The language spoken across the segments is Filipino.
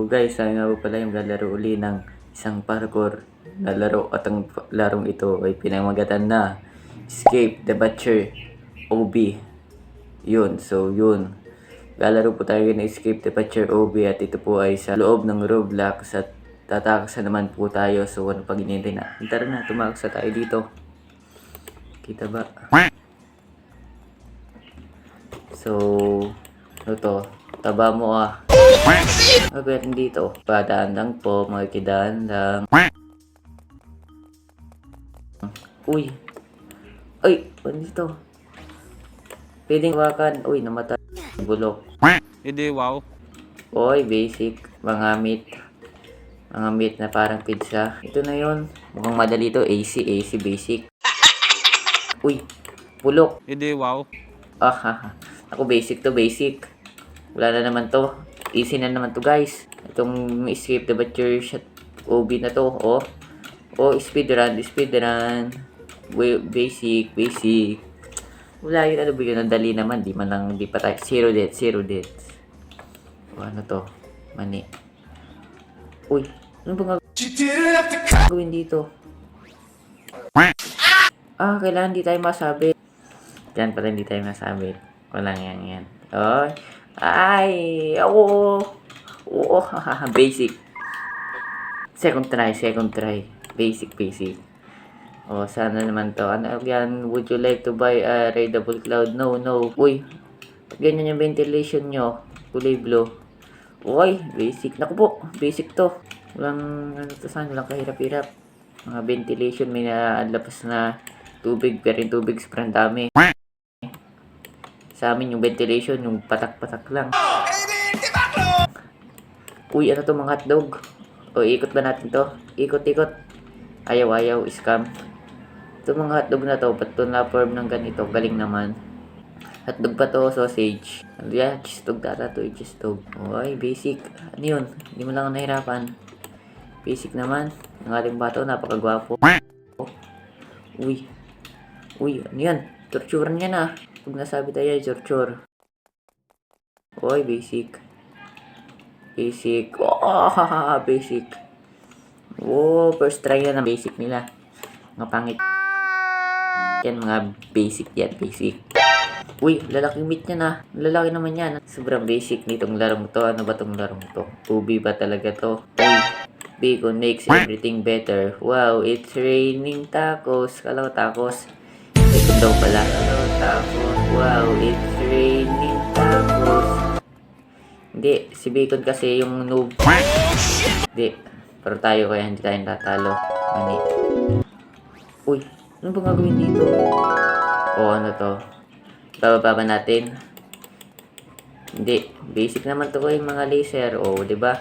So guys, sabi nga po pala yung lalaro uli ng isang parkour na laro at ang larong ito ay pinamagatan na Escape the Butcher OB. Yun, so yun. Lalaro po tayo ng Escape the Butcher OB at ito po ay sa loob ng Roblox at tatakasan naman po tayo. So ano pag inintay na? Tara na, tumakas na tayo dito. Kita ba? So, ano to? Taba mo ah. Agad dito. Padaan lang po, mga kidaan lang. Uy! Ay! Ano dito? Pwedeng wakan. Uy, namatay. Bulok. Hindi, wow. Oy, basic. Mga meat. Mga meat na parang pizza. Ito na yon. Mukhang madali to. AC, AC basic. Uy! Bulok. Hindi, wow. Ah, ha, ha. Ako basic to, basic. Wala na naman to. Easy na naman to, guys. Itong escape the butcher shot OB na to, oh. Oh, speedrun, speedrun. Basic, basic. Wala yun, ano ba yun? Ang dali naman. Di man lang, di pa tayo. Zero deaths, zero deaths. O, ano to? Mani. Uy, ano ba nga gawin dito? Ah, kailangan di tayo masabi. Diyan pala hindi tayo masabi. Walang yan yan. Oh, ay, oo. Oo, basic. Second try, second try. Basic, basic. Oh, sana naman to. Ano yan? Would you like to buy a raidable cloud? No, no. Uy, ganyan yung ventilation nyo, kulay blue. Uy, basic. Naku po, basic to. Walang, ano to saan, walang kahirap-hirap. Mga ventilation, may naalabas na tubig, pero yung tubig sobrang dami. Sa amin yung ventilation, yung patak-patak lang. Uy, ano to mga hotdog? O, ikot ba natin to? Ikot-ikot. Ayaw-ayaw, scam. Ito mga hotdog na to, ba't to na-form ng ganito? Galing naman. Hotdog pa to, sausage. Ano yan? Cheese dog data to, cheese dog. Uy, basic. Ano yun? Hindi mo lang nahirapan. Basic naman. Ang ating bato, napakagwapo. Uy. Uy, ano yan? Torturan yan ah. Pag nasabi tayo, torture. Uy, basic. Basic. Oh, basic. Oh, first try yan ang basic nila. Mga pangit. Yan, mga basic yan, basic. Uy, lalaking meat niya na. Lalaki naman yan. Sobrang basic nitong larong to. Ano ba tong larong to? Ubi ba talaga to? Uy, bacon makes everything better. Wow, it's raining tacos. Kala ko tacos. Ito daw pala. Hello, tacos. Wow, it's raining tacos. Hindi, si Bacon kasi yung noob. Hindi, pero tayo kaya hindi tayo tatalo. Mani. Uy, ano ba gagawin dito? O ano to? Bababa ba natin? Hindi, basic naman to ko yung mga laser. O, di ba?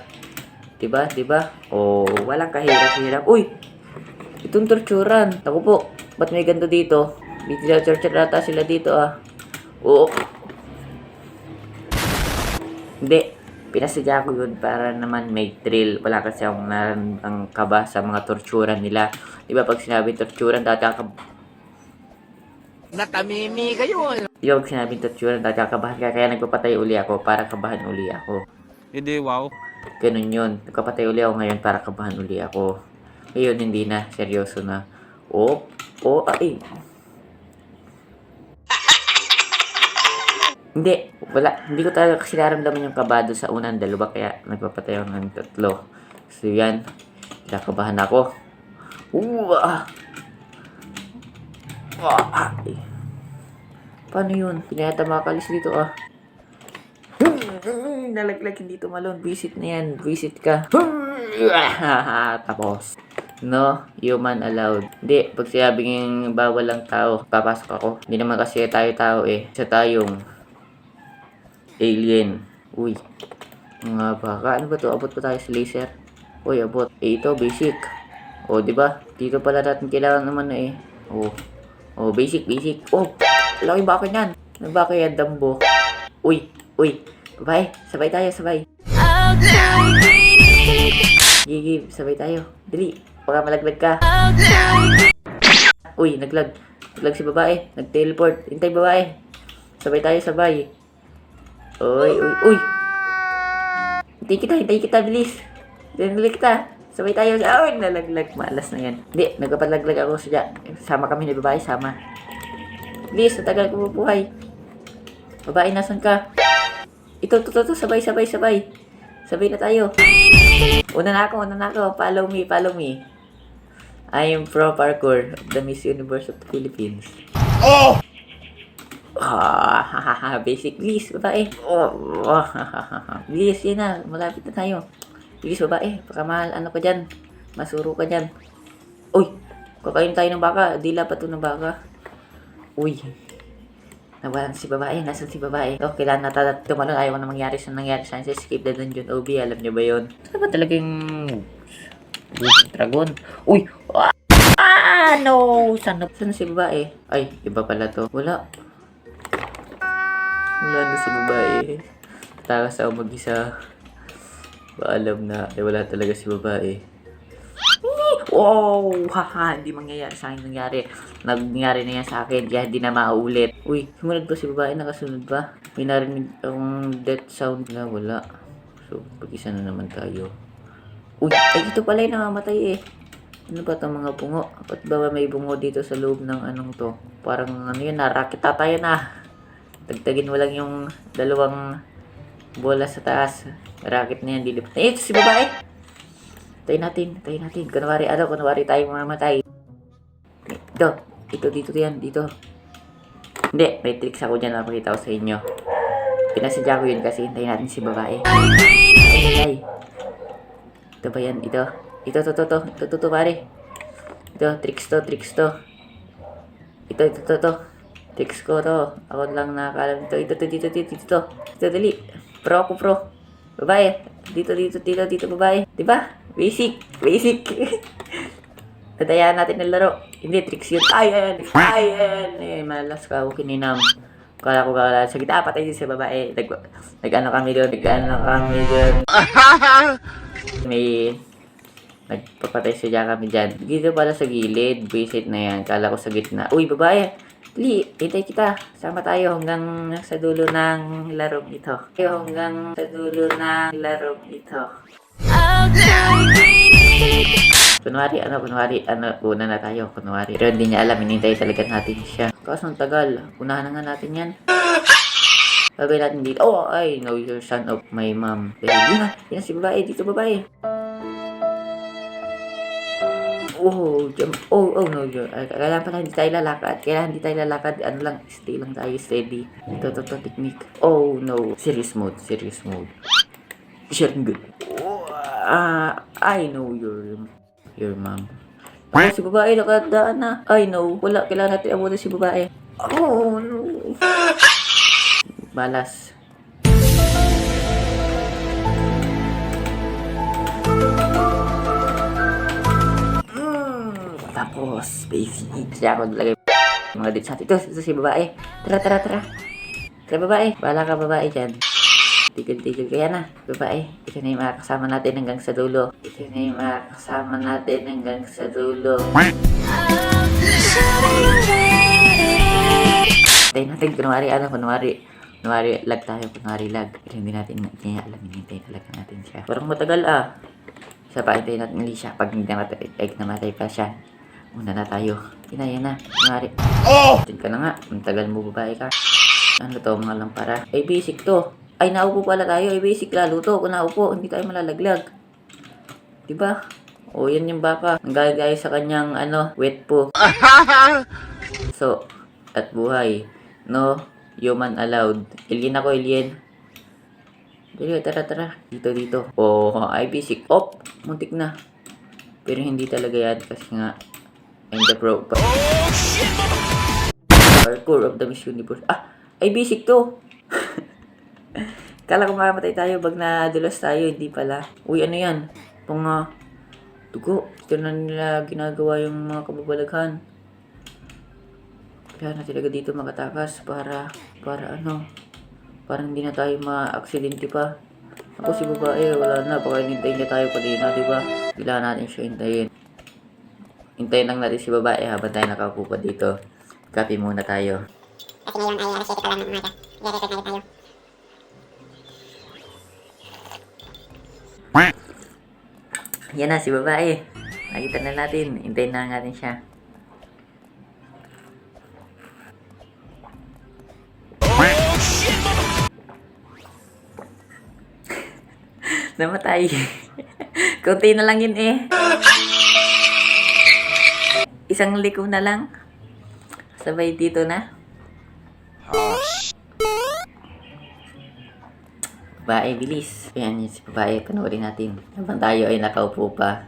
Di ba? Di ba? O, walang kahirap-hirap. Uy! Itong torturan. Ako po, ba't may ganito dito? Hindi sila torture ata sila dito ah. Oo. Hindi. Pinasadya ko yun para naman may thrill. Wala kasi akong ang kaba sa mga torturan nila. Di ba pag sinabi torturan, tatakab... Natamimi kayo. Di ba pag sinabi torturan, tatakabahan ka. Kaya nagpapatay uli ako para kabahan uli ako. Hindi, wow. Ganun yun. Nagpapatay uli ako ngayon para kabahan uli ako. Ngayon, hindi na. Seryoso na. Oh, oh, ay. Hindi. Wala. Hindi ko talaga kasi naramdaman yung kabado sa unang dalawa. Kaya nagpapatay ng tatlo. So, yan. Kinakabahan ako. Uh, ah. Ah, ay. Paano yun? Pinayata makalis dito ah. Nalaglag hindi tumalon. Visit na yan. Visit ka. Tapos. No, human allowed. Hindi, pag sinabing bawal lang tao, papasok ako. Hindi naman kasi tayo tao eh. Sa tayong alien. Uy, mga baka. Ano ba to? Abot pa tayo sa laser? Uy, abot. Eh, ito, basic. O, di ba? Dito pala natin kailangan naman na eh. O, o basic, basic. Oh, laki baka niyan. Ano ba kaya dambo? Uy, uy. Bye. Sabay tayo, sabay. Gigi, sabay tayo. Dali. Baka malaglag ka. Uy, naglag. Naglag si babae. Nag-teleport. Hintay babae. Sabay tayo, sabay. Uy, uy, uy. Hintay kita, hintay kita, bilis. Dinali kita. Sabay tayo. Ay, nalaglag. Malas na yan. Hindi, nagpapalaglag ako sa Sama kami ni babae, sama. Bilis, natagal ko bubuhay. Babae, nasan ka? Ito, ito, ito, sabay, sabay, sabay. Sabay na tayo. Una na ako, una na ako. Follow me, follow me. I am pro parkour of the Miss Universe of the Philippines. Oh! Ah, hahaha, basic. Please, babae. Oh, oh. Please, yun na. Malapit na tayo. Please, babae. Baka mahal, ano ka dyan. Masuro ka dyan. Uy, kakain tayo ng baka. Dila pa to ng baka. Uy. Nawalan si babae. Nasaan si babae? Oh, kailangan na tayo tumalon. Ayaw na mangyari sa nangyari sa akin. Escape the dungeon. OB, alam niyo ba yun? Ano ba talagang... Dragon? Uy! Ah, no! Saan, na- saan si babae? Ay, iba pala to. Wala. Na si babae. Takas ako mag-isa. Paalam na, ay wala talaga si babae. Wow! Haha, hindi mangyayari sa akin nangyari. Nangyari na yan sa akin, kaya hindi na mauulit. Uy, sumunod ba si babae? Nakasunod ba? May narinig akong death sound na wala. So, pag-isa na naman tayo. Uy, ay ito pala yung namamatay eh. Ano ba itong mga bungo? Ba't ba may bungo dito sa loob ng anong to? Parang ano yun, narakita tayo na. Tagtagin mo lang yung dalawang bola sa taas. Racket na yan, dilip. Eh, ito si babae! Tayo natin, tayo natin. Kunwari, ano, kunwari tayo mamamatay. Ito, ito, dito yan, dito. Hindi, may tricks ako dyan, napakita ko sa inyo. Pinasadya ko yun kasi hintayin natin si babae. Ay. Ito ba yan? Ito. Ito, ito, ito, ito. Ito, ito, ito, pare. Ito, tricks to, tricks to. Ito, ito, ito, ito. Tricks ko to. Ako lang nakakalam ito. Ito, ito, dito, dito, dito. Ito, dali. Pro ako, pro. Babae. Dito, dito, dito, dito, babae. Diba? Basic. Basic. Tatayan natin ng laro. Hindi, tricks yun. Ay, ayan. Ay, ayan. Eh, malas ka ako kininam. Kala ko kala sa gitna, patay din sa babae. Nag, nag ano kami doon, nag ano kami doon. May nagpapatay siya kami dyan. Dito pala sa gilid, visit na yan. Kala ko sa gitna. Uy, babae! Li, hintay kita. Sama tayo hanggang sa dulo ng larong ito. Tayo hanggang sa dulo ng larong ito. Kunwari, ano, kunwari, ano, una na tayo, kunwari. Pero hindi niya alam, hinintay talaga natin siya. Kaso ang tagal, unahan na nga natin yan. Sabi natin dito, oh, I know you're son of my mom. Pero yun na, yun na si babae, dito babae. Oh, jump. Oh, oh no. Ay, Kailangan pala hindi tayo lalakad. Kailangan hindi tayo lalakad. Ano lang, stay lang tayo, steady. Ito, ito, ito, technique. Oh, no. Serious mode, serious mode. Shit, good. Ah, I know your, your mom. Oh, si babae, nakadaan na. I know. Wala, kailangan natin abutin si babae. Oh, no. Balas. Mm, tapos, basic. Siya ako lagay mga dito sa. Ito, ito si babae. Tara, tara, tara. Tara, babae. Bala ka, babae dyan. Tigil-tigil kaya na, babae. Ito na yung makakasama natin hanggang sa dulo. Ito na yung makakasama natin hanggang sa dulo. Tayo natin, kunwari, ano, kunwari. Kunwari, lag tayo, kunwari lag. Pero hindi natin, niya alam, hinintay talaga natin siya. Parang matagal ah. Isa pa, hintayin natin ulit siya. Pag hindi namatay, eh, namatay pa siya. Una na tayo. Yan na. Kunwari. Oh! ka na nga. Ang tagal mo, babae ka. Ano to, mga lampara. Ay, basic to. Ay, naupo pala tayo. Ay, basic lalo to. Kung naupo, hindi tayo malalaglag. Diba? O, yan yung baka. Ang gaya sa kanyang, ano, wet po. So, at buhay. No human allowed. Alien ako, alien. Dali, tara, tara. Dito, dito. Oh, ay basic. Op! Muntik na. Pero hindi talaga yan kasi nga I'm the pro. Parkour of the Miss Universe. Ah! Ay basic to! Kala ko makamatay tayo pag nadulas tayo. Hindi pala. Uy, ano yan? Pang uh, dugo. Ito na nila ginagawa yung mga kababalaghan. Kaya na talaga dito makatakas para, para ano, parang hindi na tayo ma-aksidente pa. Ako si babae, wala na, baka hintayin niya tayo kanina, di ba? Kailangan natin siya hintayin. Hintayin lang natin si babae habang tayo nakaupo pa dito. Kape muna tayo. Kasi ngayon ay alas 7 pa lang ng umaga. Nagre-record na tayo. Yan na, si babae. Nakita na natin. Hintayin na natin siya. Namatay. Kunti na lang yun eh. Isang liko na lang. Sabay dito na. Babae, bilis. Ayan yun si babae. Panoorin natin. Habang tayo ay nakaupo pa.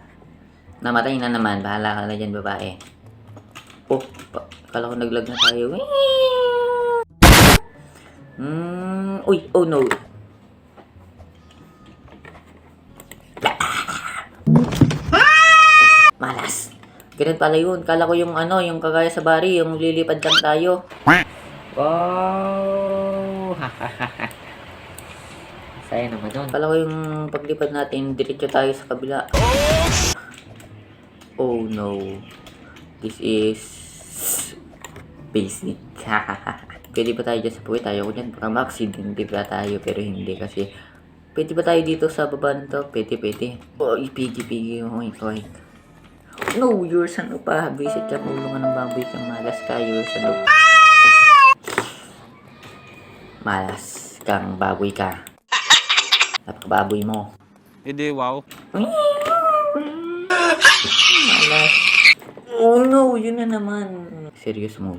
Namatay na naman. Bahala ka na dyan, babae. Oh, pa- kala ko naglag na tayo. Hmm, uy, oh no. Malas. Ganun pala yun. Kala ko yung ano, yung kagaya sa bari, yung lilipad lang tayo. Wow! Saya naman nun. Kala ko yung paglipad natin, diretso tayo sa kabila. Oh no. This is basic. Pwede ba tayo dyan sa puwet? Ayaw ko dyan. Baka ma-accidente ba tayo? Pero hindi kasi. Pwede ba tayo dito sa baba nito? Pwede, pwede. Oh, ipigi-pigi. Oink, oink. No, you're san pa. Visit ka mulungan ng baboy kang malas ka. You're san Malas kang baboy ka. Napakababoy mo. Hindi, wow. Malas. Oh no, yun na naman. Serious mo.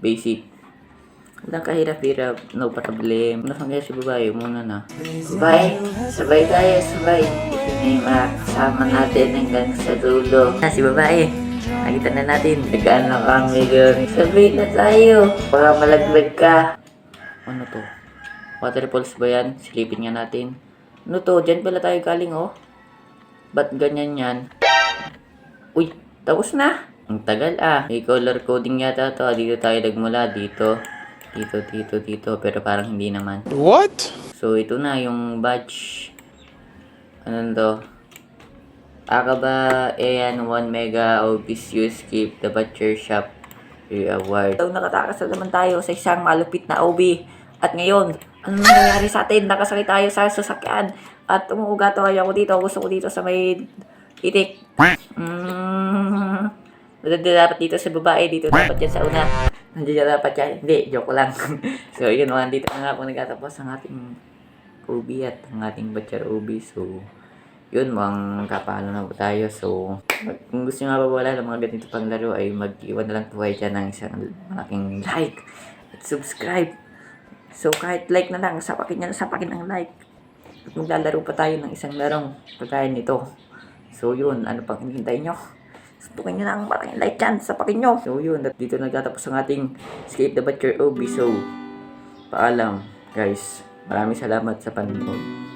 Basic. Walang kahirap-hirap. No problem. Nakangaya si babae muna na. Babae, sabay tayo, sabay. Ito na yung makakasama natin hanggang sa dulo. Na si babae. Nakita na natin. Nagaan na kami doon. Sabay na tayo. Baka malaglag ka. Ano to? Waterfalls ba yan? Silipin nga natin. Ano to? Diyan pala tayo galing oh. Ba't ganyan yan? Uy, tapos na. Ang tagal ah. May color coding yata to. ah. Dito tayo nagmula. Dito. Dito, dito, dito. Pero parang hindi naman. What? So, ito na yung badge. Ano to? Akaba Ayan 1 Mega Obis You Skip the Butcher Shop Award. So, nakatakas na naman tayo sa isang malupit na OB. At ngayon, ano nangyayari sa atin? Nakasakit tayo sa sasakyan. At umuuga to ako dito. Gusto ko dito sa may itik. Mm. Dito dapat dito sa babae. Dito dapat yan sa una. Nandiyan dapat yan. Hindi, joke lang. so, yun, mga dito na nga po nagtatapos ang ating OB at ang ating Butcher OB. So, yun, mga kapalo na po tayo. So, kung gusto nyo nga wala ng mga ganito pang laro ay mag-iwan na lang po kayo dyan ng isang malaking like at subscribe. So, kahit like na lang, sapakin nyo, sapakin ang like. At maglalaro pa tayo ng isang larong kagaya nito. So, yun, ano pang hinihintay nyo? Suntukin nyo na ang malaking like dyan, sapakin nyo. So, yun, at dito nagtatapos ang ating Escape the Butcher OB. So, paalam, guys. Maraming salamat sa panonood.